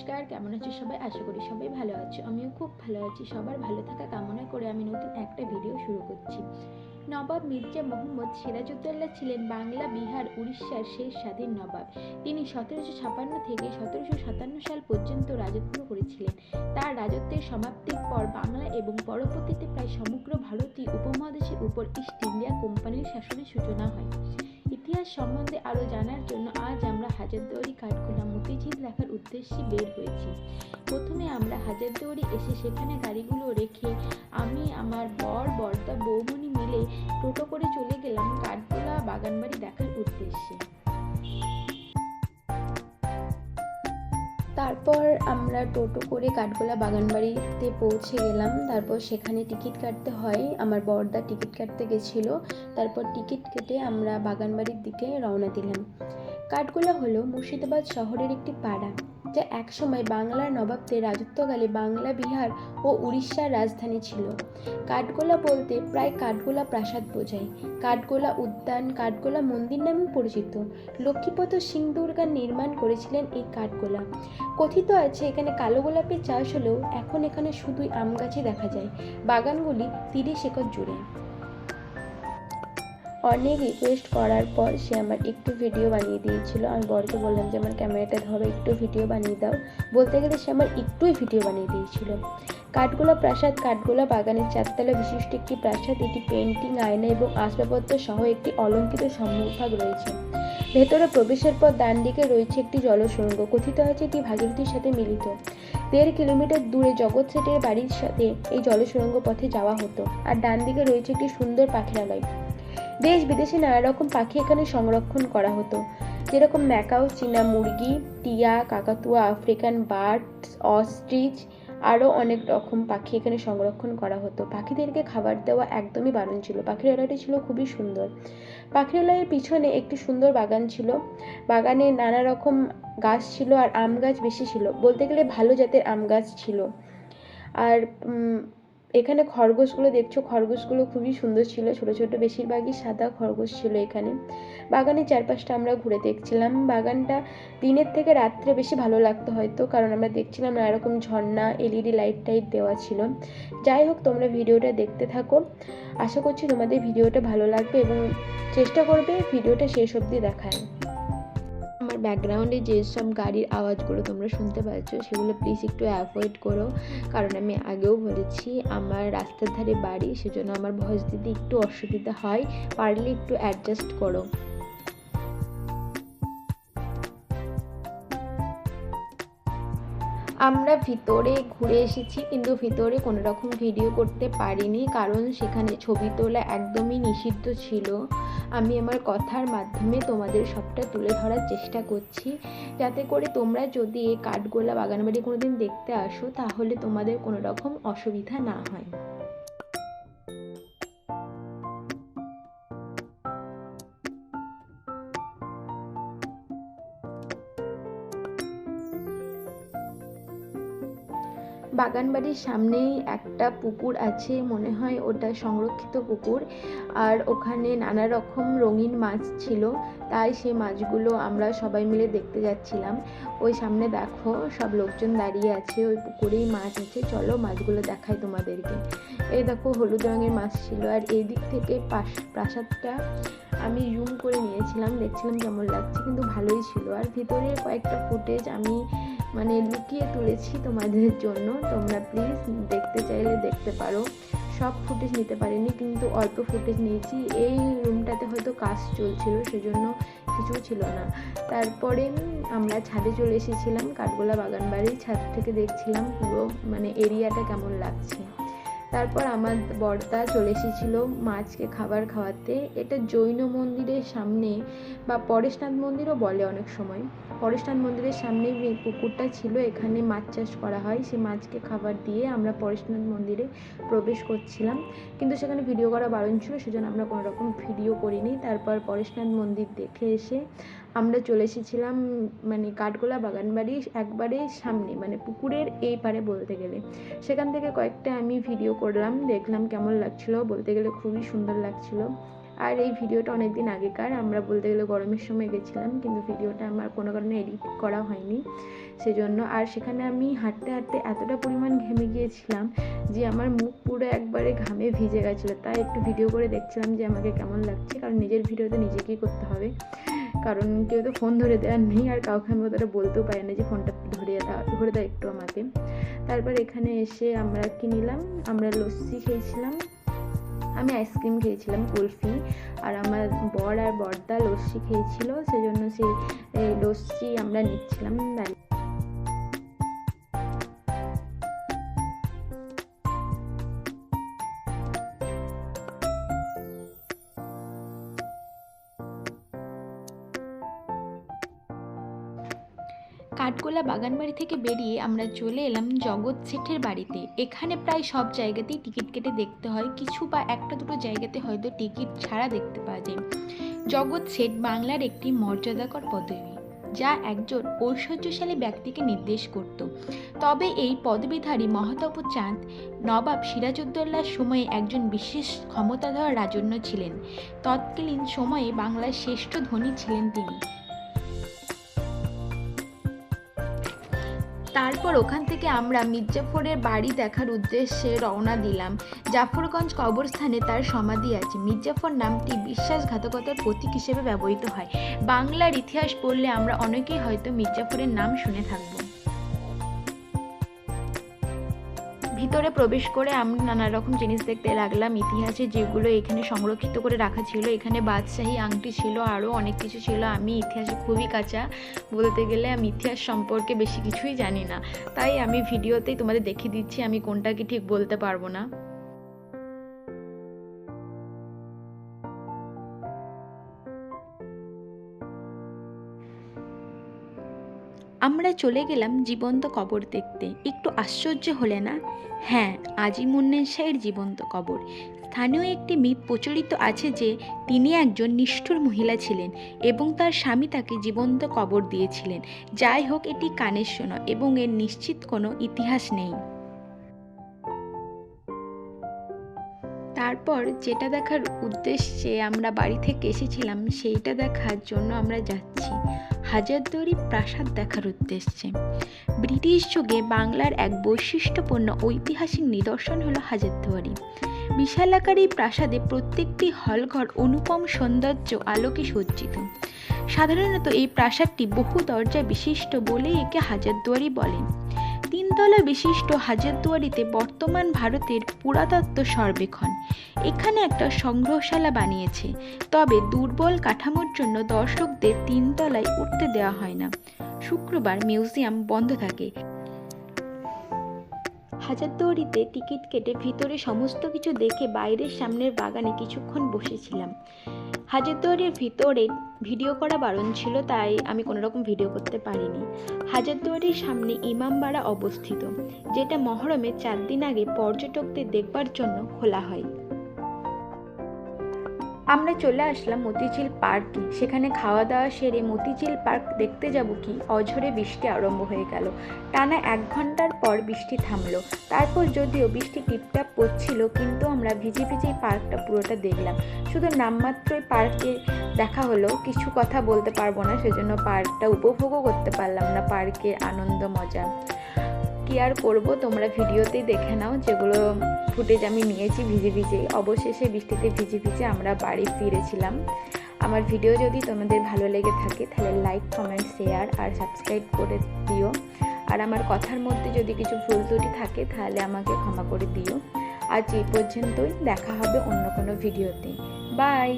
নমস্কার, কেমন আছো সবাই? আশা করি সবাই ভালো আছো। আমিও খুব ভালো আছি। সবার ভালো থাকা কামনা করে আমি নতুন একটা ভিডিও শুরু করছি। নবাব মির্জা মোহাম্মদ সিরাজউদ্দৌলা ছিলেন বাংলা, বিহার, উড়িষ্যার শেষ স্বাধীন নবাব। তিনি সতেরোশো ছাপান্ন থেকে সতেরোশো সাতান্ন সাল পর্যন্ত রাজত্ব করেছিলেন। তার রাজত্বের সমাপ্তির পর বাংলা এবং পরবর্তীতে প্রায় সমগ্র ভারতীয় উপমহাদেশের উপর ইস্ট ইন্ডিয়া কোম্পানির শাসনের সূচনা হয়। ইতিহাস সম্বন্ধে আরও জানার জন্য আজ আমরা হাজারদুয়ারি কাঠগোলা মতিঝিল দেখার উদ্দেশ্যে বের হয়েছি। প্রথমে আমরা হাজারদুয়ারি এসে সেখানে গাড়িগুলো রেখে আমি, আমার বর, বর্দা বৌমনি মিলে টোটো করে চলে গেলাম কাঠগোলা বাগানবাড়ি দেখার উদ্দেশ্যে। তারপর আমরা টোটো করে কাঠগোলা বাগানবাড়িতে পৌঁছে গেলাম। তারপর সেখানে টিকিট কাটতে হয়। আমার বর্দা টিকিট কাটতে গেছিল। তারপর টিকিট কেটে আমরা বাগানবাড়ির দিকে রওনা দিলাম। কাঠগোলা হলো মুর্শিদাবাদ শহরের একটি পাড়া। যা একসময় বাংলার নবাবদের রাজত্বকালে বাংলা, বিহার ও উড়িষ্যার রাজধানী ছিল। কাঠগোলা বলতে প্রায় কাঠগোলা প্রাসাদ বোঝায়। কাঠগোলা উদ্যান, কাঠগোলা মন্দির নামে পরিচিত। লক্ষ্মীপত সিং দুর্গা নির্মাণ করেছিলেন এই কাঠগোলা। কথিত আছে এখানে কালো গোলাপের চাষ হলেও এখন এখানে শুধুই আম গাছই দেখা যায়। বাগানগুলি তিরিশ একর জুড়ে। অনেক রিকোয়েস্ট করার পর সে আমার একটু ভিডিও বানিয়ে দিয়েছিল। আমি বরকে বললাম যে, আমার ক্যামেরাটা ধরো, একটু ভিডিও বানিয়ে দাও। বলতে গেলে সে আমার একটুই ভিডিও বানিয়ে দিয়েছিল। কাঠগোলা প্রাসাদ কাঠগোলা বাগানের চারতলা বিশিষ্ট একটি প্রাসাদ, এটি পেন্টিং আয়না এবং আসবাবপত্র সহ একটি অলঙ্কৃত সম্মুখভাগ রয়েছে। ভেতরে প্রবেশের পর ডান দিকে রয়েছে একটি জলসুড়ঙ্গ কথিত হয়েছে এটি ভাগীরথীর সাথে মিলিত। দেড় কিলোমিটার দূরে জগৎ সেটের বাড়ির সাথে এই জলসুরঙ্গ পথে যাওয়া হতো। আর ডান দিকে রয়েছে একটি সুন্দর পাখিরালয়। দেশ বিদেশে নানা রকম পাখি এখানে সংরক্ষণ করা হতো। যেরকম ম্যাকাও, চীনা মুরগি, টিয়া, কাকাতুয়া, আফ্রিকান বার্ড, অস্ট্রিচ, আরও অনেক রকম পাখি এখানে সংরক্ষণ করা হতো। পাখিদেরকে খাবার দেওয়া একদমই বারণ ছিল। পাখিরালয়টি ছিল খুবই সুন্দর। পাখিরালয়ের পিছনে একটি সুন্দর বাগান ছিল। বাগানে নানা রকম গাছ ছিল আর আম গাছ বেশি ছিল। বলতে গেলে ভালো জাতের আম গাছ ছিল। আর এখানে খরগোশগুলো দেখছ? খরগোশগুলো খুবই সুন্দর ছিল। ছোট ছোট বেশিরভাগই সাদা খরগোশ ছিল এখানে। বাগানের চারপাশটা আমরা ঘুরে দেখছিলাম। বাগানটা দিনের থেকে রাত্রে বেশি ভালো লাগতো হয়তো, কারণ আমরা দেখছিলাম নানা রকম ঝর্ণা এলইডি লাইট টাইট দেওয়া ছিল। যাই হোক, তোমরা ভিডিওটা দেখতে থাকো। আশা করছি তোমাদের ভিডিওটা ভালো লাগবে এবং চেষ্টা করবে ভিডিওটা শেষ অবধি দেখায় ব্যাকগ্রাউন্ডে যেসব গাড়ির আওয়াজগুলো তোমরা শুনতে পাচ্ছ, সেগুলো প্লিজ একটু অ্যাভয়েড করো। কারণ আমি আগেও বলেছি, আমার রাস্তার ধারে বাড়ি, সেজন্য আমার ভয়েস দিতে একটু অসুবিধা হয়। পারলে একটু অ্যাডজাস্ট করো। আমরা ভিতরে ঘুরে এসেছি, কিন্তু ভিতরে কোনো রকম ভিডিও করতে পারিনি, কারণ সেখানে ছবি তোলা একদমই নিষিদ্ধ ছিল। আমি আমার কথার মাধ্যমে তোমাদের সবটা তুলে ধরার চেষ্টা করছি। যাতে করে তোমরা যদি এই কাঠগোলা বাগানবাড়ি কোনোদিন দেখতে আসো, তাহলে তোমাদের কোনো রকম অসুবিধা না হয়। বাগানবাড়ির সামনেই একটা পুকুর আছে, মনে হয় ওটা সংরক্ষিত পুকুর। আর ওখানে নানা রকম রঙিন মাছ ছিল, তাই সেই মাছগুলো আমরা সবাই মিলে দেখতে যাচ্ছিলাম। ওই সামনে দেখো, সব লোকজন দাঁড়িয়ে আছে, ওই পুকুরেই মাছ আছে। চলো মাছগুলো দেখাই তোমাদেরকে। এই দেখো, হলুদ রঙের মাছ ছিল। আর এই দিক থেকে প্রাসাদটা আমি জুম করে নিয়েছিলাম, দেখছিলাম কেমন লাগছে, কিন্তু ভালোই ছিল। আর ভিতরে কয়েকটা ফুটেজ আমি মানে লুকিয়ে তুলেছি তোমাদের জন্য। তোমরা প্লিজ দেখতে চাইলে দেখতে পারো। সব ফুটেজ নিতে পারিনি, কিন্তু অল্প ফুটেজ নিয়েছি। এই রুমটাতে হয়তো কাজ চলছিল, সেজন্য কিছু ছিল না। তারপরে আমরা ছাদে চলে এসেছিলাম, কাঠগোলা বাগান বাড়ির ছাদ থেকে দেখছিলাম পুরো মানে এরিয়াটা কেমন লাগছে। তারপর আমার বর্দা চলে এসেছিল মাছকে খাবার খাওয়াতে। এটা জৈন মন্দিরের সামনে বা পরেশনাথ মন্দিরও বলে অনেক সময়। পরেশনাথ মন্দিরের সামনে পুকুরটা ছিল, এখানে মাছ চাষ করা হয়। সেই মাছকে খাবার দিয়ে আমরা পরেশনাথ মন্দিরে প্রবেশ করছিলাম। কিন্তু সেখানে ভিডিও করা বারণ ছিল, সেজন্য আমরা কোনো রকম ভিডিও করিনি। তারপর পরেশনাথ মন্দির দেখে এসে আমরা চলে এসেছিলাম মানে কাঠগোলা বাগানবাড়ি একবারে সামনে মানে পুকুরের এই পারে বলতে গেলে। সেখান থেকে কয়েকটা আমি ভিডিও করলাম, দেখলাম কেমন লাগছিল, বলতে গেলে খুবই সুন্দর লাগছিল। আর এই ভিডিওটা অনেক দিন আগেকার, আমরা বলতে গেলে গরমের সময় গেছিলাম, কিন্তু ভিডিওটা আমার কোনো কারণে এডিট করা হয়নি। সেজন্য আর সেখানে আমি হাঁটতে হাঁটতে এতটা পরিমাণ ঘেমে গিয়েছিলাম যে আমার মুখ পুরো একবারে ঘামে ভিজে গেছিল। তাই একটু ভিডিও করে দেখছিলাম যে আমাকে কেমন লাগছে, কারণ নিজের ভিডিও তো নিজেকেই করতে হবে। কারণ কেউ তো ফোন ধরে দেওয়ার নেই আর কাউকে আমি অতটা বলতেও পারি না যে ফোনটা ধরে ধরে দাও একটু আমাকে। তারপর এখানে এসে আমরা কি নিলাম? আমরা লস্যি খেয়েছিলাম। আমি আইসক্রিম খেয়েছিলাম, কুলফি। আর আমার বর আর বর্দা লস্যি খেয়েছিল, সেজন্য সেই লস্যি আমরা নিচ্ছিলাম। কাঠগোলা বাগানবাড়ি থেকে বেরিয়ে আমরা চলে এলাম জগৎ শেঠের বাড়িতে। এখানে প্রায় সব জায়গাতেই টিকিট কেটে দেখতে হয়, কিছু বা একটা দুটো জায়গাতে হয়তো টিকিট ছাড়া দেখতে পাওয়া যায়। জগৎ শেঠ বাংলার একটি মর্যাদাকর পদবী, যা একজন ঐশ্বর্যশালী ব্যক্তিকে নির্দেশ করত। তবে এই পদবীধারী মহাতপ চাঁদ নবাব সিরাজউদ্দৌলার সময়ে একজন বিশেষ ক্ষমতাধর রাজন্য ছিলেন। তৎকালীন সময়ে বাংলার শ্রেষ্ঠ ধনী ছিলেন তিনি। তারপর ওখান থেকে আমরা মির্জাফরের বাড়ি দেখার উদ্দেশ্যে রওনা দিলাম। জাফরগঞ্জ কবরস্থানে তার সমাধি আছে। মির্জাফর নামটি বিশ্বাসঘাতকতার প্রতীক হিসেবে ব্যবহৃত হয়। বাংলার ইতিহাস পড়লে আমরা অনেকেই হয়তো মির্জাফরের নাম শুনে থাকব। ভিতরে প্রবেশ করে আমরা নানা রকম জিনিস দেখতে লাগলাম। ইতিহাসে যেগুলো এখানে সংরক্ষিত করে রাখা ছিল, এখানে বাদশাহী, আংটি ছিল আরও অনেক কিছু ছিল। আমি ইতিহাসে খুবই কাঁচা। বলতে গেলে আমি ইতিহাস সম্পর্কে বেশি কিছুই জানি না। তাই আমি ভিডিওতেই তোমাদের দেখিয়ে দিচ্ছি আমি কোনটা কি ঠিক বলতে পারব না। আমরা চলে গেলাম জীবন্ত কবর দেখতে। একটু আশ্চর্য হলে না? হ্যাঁ আজিমুন্নের শাহের জীবন্ত কবর। স্থানীয় একটি মিথ প্রচলিত আছে যে তিনি একজন নিষ্ঠুর মহিলা ছিলেন এবং তার স্বামী তাকে জীবন্ত কবর দিয়েছিলেন। যাই হোক, এটি কানের শোনা এবং এর নিশ্চিত কোনো ইতিহাস নেই। তারপর যেটা দেখার উদ্দেশ্যে আমরা বাড়ি থেকে এসেছিলাম, সেইটা দেখার জন্য আমরা যাচ্ছি। হাজারদুয়ারি প্রাসাদ দেখার উদ্দেশ্যে। ব্রিটিশ যুগে বাংলার এক বৈশিষ্ট্যপূর্ণ ঐতিহাসিক নিদর্শন হলো হাজারদুয়ারি। বিশালাকার এই প্রাসাদে প্রত্যেকটি হলঘর, অনুপম সৌন্দর্য আলোকে সজ্জিত। সাধারণত এই প্রাসাদটি বহু দরজা বিশিষ্ট বলেই একে হাজারদুয়ারি বলেন তিনতলা বিশিষ্ট হাজারদুয়ারিতে বর্তমান ভারতের পুরাতত্ত্ব সর্বেক্ষণ। এখানে একটা সংগ্রহশালা বানিয়েছে। তবে দুর্বল কাঠামোর জন্য দর্শকদের তিনতলায় উঠতে দেওয়া হয় না। শুক্রবার মিউজিয়াম বন্ধ থাকে। হাজারদুয়ারিতে টিকিট কেটে ভিতরে সমস্ত কিছু দেখে বাইরের সামনের বাগানে কিছুক্ষণ বসেছিলাম। হাজারদুয়ারির ভিতরে ভিডিও করা বারণ ছিল, তাই আমি কোনো রকম ভিডিও করতে পারিনি। হাজারদুয়ারির সামনে ইমামবাড়া অবস্থিত, যেটা মহরমের চার দিন আগে পর্যটকদের দেখবার জন্য খোলা হয়। আমরা চলে আসলাম মতিঝিল পার্কে। সেখানে খাওয়া দাওয়া সেরে মতিঝিল পার্ক দেখতে যাব কি? অঝরে বৃষ্টি আরম্ভ হয়ে গেল। টানা এক ঘণ্টার পর বৃষ্টি থামলো। তারপর যদিও বৃষ্টি টিপটাপ পড়ছিল, কিন্তু আমরা ভিজে ভিজেই পার্কটা পুরোটা দেখলাম। শুধু নামমাত্রই পার্কে দেখা হলো, কিছু কথা বলতে পারব না, সেজন্য পার্কটা উপভোগও করতে পারলাম না, পার্কের আনন্দ মজা। কি আর করব? তোমরা ভিডিওতেই দেখে নাও যেগুলো ফুটেজ আমি নিয়েছি ভিজে ভিজে। অবশেষে বৃষ্টিতে ভিজে ভিজে আমরা বাড়ি ফিরেছিলাম। আমার ভিডিও যদি তোমাদের ভালো লেগে থাকে, তাহলে লাইক কমেন্ট শেয়ার আর সাবস্ক্রাইব করে দিও। আর আমার কথার মধ্যে যদি কিছু ভুল ত্রুটি থাকে, তাহলে আমাকে ক্ষমা করে দিও। আজ এই পর্যন্তই, দেখা হবে অন্য কোনো ভিডিওতে। বাই